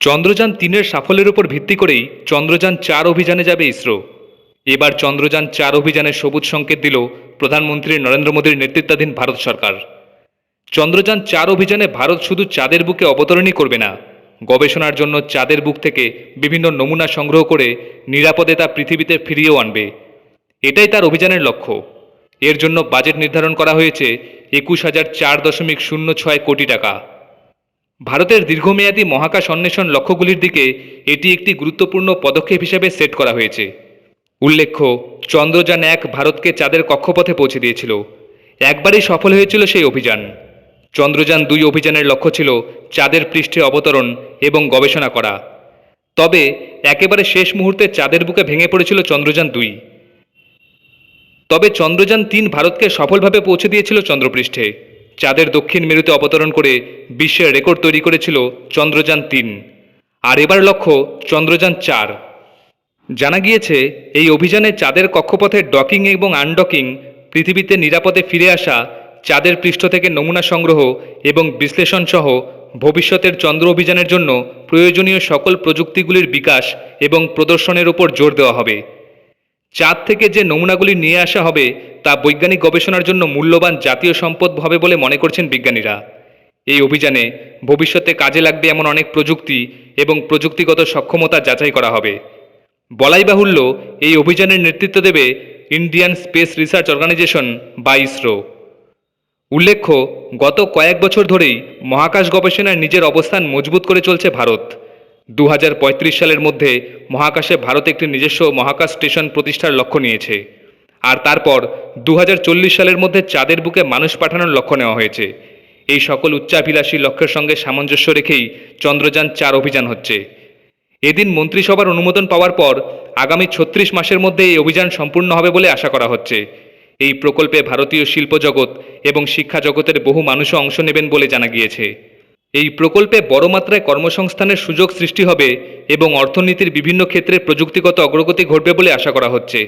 চন্দ্রযান তিনের সাফল্যের উপর ভিত্তি করেই চন্দ্রযান চার অভিযানে যাবে ইসরো। এবার চন্দ্রযান চার অভিযানের সবুজ সংকেত দিল প্রধানমন্ত্রী নরেন্দ্র মোদীর নেতৃত্বাধীন ভারত সরকার। চন্দ্রযান চার অভিযানে ভারত শুধু চাঁদের বুকে অবতরণই করবে না, গবেষণার জন্য চাঁদের বুক থেকে বিভিন্ন নমুনা সংগ্রহ করে নিরাপদে তা পৃথিবীতে ফিরিয়েও আনবে। এটাই তার অভিযানের লক্ষ্য। এর জন্য বাজেট নির্ধারণ করা হয়েছে একুশ হাজার চার দশমিক শূন্য ছয় কোটি টাকা। ভারতের দীর্ঘমেয়াদী মহাকাশ অন্বেষণ লক্ষ্যগুলির দিকে এটি একটি গুরুত্বপূর্ণ পদক্ষেপ হিসেবে সেট করা হয়েছে। উল্লেখ্য, চন্দ্রযান এক ভারতকে চাঁদের কক্ষপথে পৌঁছে দিয়েছিল। একবারই সফল হয়েছিল সেই অভিযান। চন্দ্রযান দুই অভিযানের লক্ষ্য ছিল চাঁদের পৃষ্ঠে অবতরণ এবং গবেষণা করা। তবে একেবারে শেষ মুহূর্তে চাঁদের বুকে ভেঙে পড়েছিল চন্দ্রযান দুই। তবে চন্দ্রযান তিন ভারতকে সফলভাবে পৌঁছে দিয়েছিল চন্দ্রপৃষ্ঠে। চাঁদের দক্ষিণ মেরুতে অবতরণ করে বিশ্বের রেকর্ড তৈরি করেছিল চন্দ্রযান তিন। আর এবার লক্ষ্য চন্দ্রযান চার। জানা গিয়েছে, এই অভিযানে চাঁদের কক্ষপথের ডকিং এবং আনডকিং, পৃথিবীতে নিরাপদে ফিরে আসা, চাঁদের পৃষ্ঠ থেকে নমুনা সংগ্রহ এবং বিশ্লেষণ সহ ভবিষ্যতের চন্দ্র অভিযানের জন্য প্রয়োজনীয় সকল প্রযুক্তিগুলির বিকাশ এবং প্রদর্শনের উপর জোর দেওয়া হবে। চাঁদ থেকে যে নমুনাগুলি নিয়ে আসা হবে, তা বৈজ্ঞানিক গবেষণার জন্য মূল্যবান জাতীয় সম্পদ হবে বলে মনে করছেন বিজ্ঞানীরা। এই অভিযানে ভবিষ্যতে কাজে লাগবে এমন অনেক প্রযুক্তি এবং প্রযুক্তিগত সক্ষমতা যাচাই করা হবে। বলাই বাহুল্য, এই অভিযানের নেতৃত্ব দেবে ইন্ডিয়ান স্পেস রিসার্চ অর্গানাইজেশন বা ইসরো। উল্লেখ্য, গত কয়েক বছর ধরেই মহাকাশ গবেষণায় নিজের অবস্থান মজবুত করে চলছে ভারত। দু হাজার পঁয়ত্রিশ সালের মধ্যে মহাকাশে ভারত একটি নিজস্ব মহাকাশ স্টেশন প্রতিষ্ঠার লক্ষ্য নিয়েছে। আর তারপর দু হাজার চল্লিশ সালের মধ্যে চাঁদের বুকে মানুষ পাঠানোর লক্ষ্য নেওয়া হয়েছে। এই সকল উচ্চাভিলাষী লক্ষ্যের সঙ্গে সামঞ্জস্য রেখেই চন্দ্রযান চার অভিযান হচ্ছে। এদিন মন্ত্রিসভার অনুমোদন পাওয়ার পর আগামী ছত্রিশ মাসের মধ্যে এই অভিযান সম্পূর্ণ হবে বলে আশা করা হচ্ছে। এই প্রকল্পে ভারতীয় শিল্প জগৎ এবং শিক্ষা জগতের বহু মানুষও অংশ নেবেন বলে জানা গিয়েছে। এই প্রকল্পে বড় মাত্রায় কর্মসংস্থানের সুযোগ সৃষ্টি হবে এবং অর্থনীতির বিভিন্ন ক্ষেত্রে প্রযুক্তিগত অগ্রগতি ঘটবে বলে আশা করা হচ্ছে।